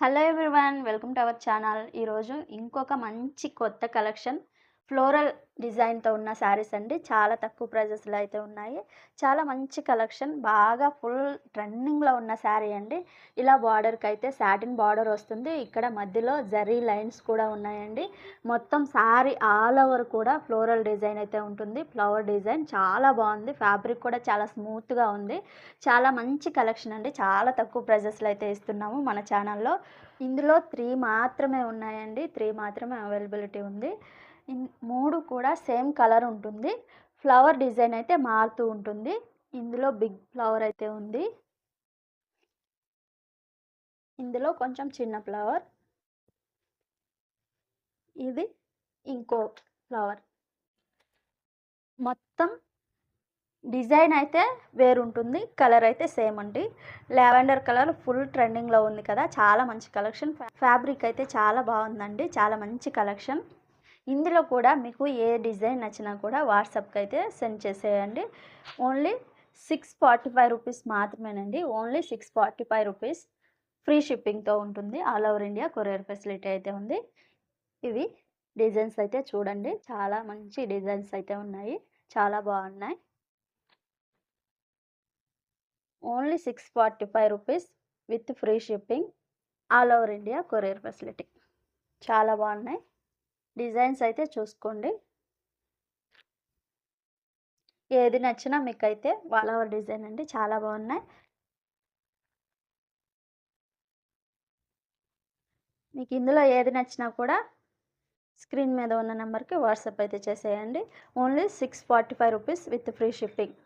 Hello everyone welcome to our channel ఈరోజు ఇంకొక మంచి కొత్త కలెక్షన్ ఫ్లోరల్ డిజైన్తో ఉన్న శారీస్ అండి. చాలా తక్కువ ప్రైజెస్లో అయితే ఉన్నాయి. చాలా మంచి కలెక్షన్. బాగా ఫుల్ ట్రెండింగ్లో ఉన్న శారీ అండి. ఇలా బార్డర్కి అయితే సాటిన్ బార్డర్ వస్తుంది. ఇక్కడ మధ్యలో జరీ లైన్స్ కూడా ఉన్నాయండి. మొత్తం శారీ ఆల్ ఓవర్ కూడా ఫ్లోరల్ డిజైన్ అయితే ఉంటుంది. ఫ్లవర్ డిజైన్ చాలా బాగుంది. ఫ్యాబ్రిక్ కూడా చాలా స్మూత్గా ఉంది. చాలా మంచి కలెక్షన్ అండి. చాలా తక్కువ ప్రైజెస్లో అయితే ఇస్తున్నాము మన ఛానల్లో. ఇందులో త్రీ మాత్రమే ఉన్నాయండి. త్రీ మాత్రమే అవైలబిలిటీ ఉంది. మూడు కూడా సేమ్ కలర్ ఉంటుంది. ఫ్లవర్ డిజైన్ అయితే మారుతూ ఉంటుంది. ఇందులో బిగ్ ఫ్లవర్ అయితే ఉంది. ఇందులో కొంచెం చిన్న ఫ్లవర్. ఇది ఇంకో ఫ్లవర్. మొత్తం డిజైన్ అయితే వేరుంటుంది. కలర్ అయితే సేమ్ అండి. లావెండర్ కలర్ ఫుల్ ట్రెండింగ్లో ఉంది కదా. చాలా మంచి కలెక్షన్. ఫ్యాబ్రిక్ అయితే చాలా బాగుందండి. చాలా మంచి కలెక్షన్. ఇందులో కూడా మీకు ఏ డిజైన్ నచ్చినా కూడా వాట్సాప్కి అయితే సెండ్ చేసేయండి. Only six forty five rupees మాత్రమేనండి. Only six forty five rupees free షిప్పింగ్తో ఉంటుంది. All over India courier facility అయితే ఉంది. ఇవి డిజైన్స్ అయితే చూడండి. చాలా మంచి డిజైన్స్ అయితే ఉన్నాయి. చాలా బాగున్నాయి. Only six forty five rupees with free shipping all over India courier facility. చాలా బాగున్నాయి. డిజైన్స్ అయితే చూసుకోండి. ఏది నచ్చినా మీకు అయితే వాళ్ళ డిజైన్ అండి చాలా బాగున్నాయి. మీకు ఇందులో ఏది నచ్చినా కూడా స్క్రీన్ మీద ఉన్న నెంబర్కి వాట్సాప్ అయితే చేసేయండి. Only six forty five rupees with free shipping.